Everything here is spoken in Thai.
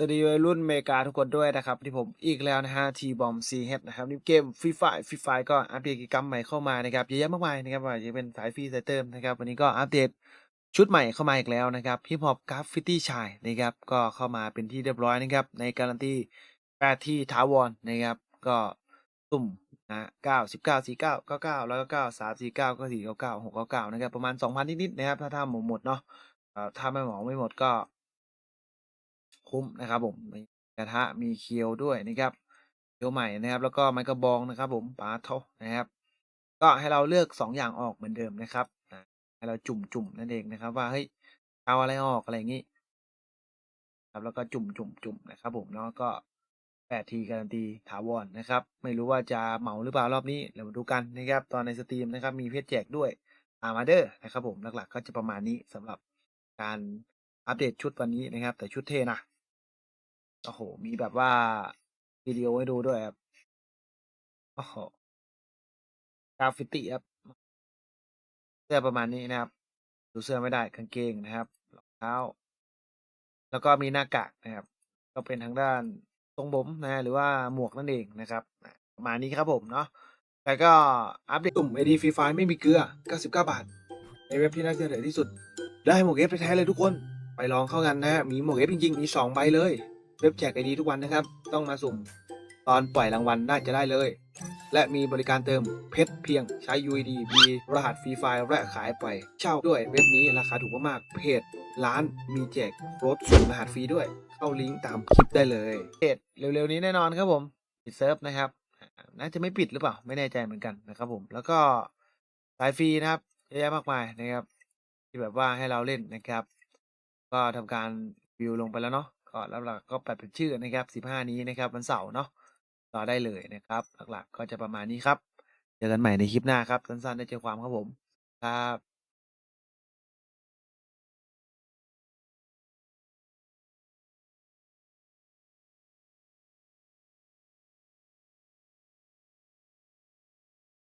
สวัสดีวัยรุ่นอเมริกาทุกคนด้วยนะครับที่ผมอีกแล้วนะฮะทีบอมซีเฮดนะครับนี่เกมฟรีไฟฟรีไฟก็อัปเดตกิจกรรมใหม่เข้ามานะครับเยอะแยะมากมายนะครับว่าจะเป็นสายฟรีสายเติมนะครับวันนี้ก็อัปเดตชุดใหม่เข้ามาอีกแล้วนะครับฮิปฮอปกราฟฟิตี้ชายนะครับก็เข้ามาเป็นที่เรียบร้อยนะครับในการันตีแปดที่ถาวรนะครับก็ตุ่มนะเก้าสิบเก้าสี่เก้าเก้าเก้าร้อยเก้าสามสี่เก้าก็สี่เก้าเก้าหกเก้าเก้านะครับประมาณสองพันนิดๆนะครับถ้าถ้าหมดหมดเนาะถ้าไม่หมดไม่หมดก็ คุ้มนะครับผมมีกระทะมีเคียวด้วยนะครับเคียวใหม่นะครับ แล้วก็ไม้กระบองนะครับผมปาโทนะครับ ก็ให้เราเลือกสองอย่างออกเหมือนเดิมนะครับให้เราจุ่มจุ่มนั่นเองนะครับ ว่าเฮ้ยเอาอะไรออกอะไรอย่างนี้ครับแล้วก็จุ่มจุ่มจุ่มนะครับ ผมเนาะก็แปดทีการันตีถาวรนะครับ ไม่รู้ว่าจะเหมาหรือเปล่ารอบนี้เดี๋ยวมาดูกันนะครับ ตอนในสตรีมนะครับ มีเพจแจกด้วยอามาเดอร์นะครับ ผมหลักๆ ก็จะประมาณนี้สำหรับการอัปเดตชุดวันนี้นะครับ แต่ชุดเทนะ โอ้โห มีแบบว่าวิดีโอให้ดูด้วยครับโอ้โหกราฟิตี้ครับเสื้อประมาณนี้นะครับ ดูเสื้อไม่ได้กางเกงนะครับรองเท้า แล้วก็มีหน้ากากนะครับ ก็เป็นทางด้านทรงผมนะหรือว่าหมวกนั่นเองนะครับประมาณนี้ครับผมเนาะแล้วก็อัปเดตตุ่ม AD Free Fire ไม่มีเกลือ 99 บาท ในเว็บที่น่าเชื่อถือที่สุด ได้หมวกเอฟแท้เลยทุกคน ไปลองเข้ากันนะฮะมีหมวกเอฟจริงๆ มีสองใบเลย เว็บแจกไอดีทุกวันนะครับ ต้องมาสุ่มตอนปล่อยรางวัลน่าจะได้เลย และมีบริการเติมเพชรเพียงใช้ UID มีรหัสฟรีไฟล์และขายไปเช่าด้วยเว็บนี้ราคาถูกมากๆเพจร้านมีแจกรถส่งรหัสฟรีด้วย เข้าลิงก์ตามคลิปได้เลยเพจเร็วๆนี้แน่นอนครับผมปิดเซิร์ฟนะครับน่าจะไม่ปิดหรือเปล่าไม่แน่ใจเหมือนกันนะครับผมแล้วก็สายฟรีนะครับเยอะแยะมากมายนะครับ ที่แบบว่าให้เราเล่นนะครับ ก็ทำการวิวลงไปแล้วเนาะ ก็แล้วหลักก็แปดเป็นชื่อนะครับสิบห้านี้นะครับวันเสาร์เนาะรอได้เลยนะครับ หลักๆก็จะประมาณนี้ครับ เจอกันใหม่ในคลิปหน้าครับ สั้นๆได้เจอความครับผมครับ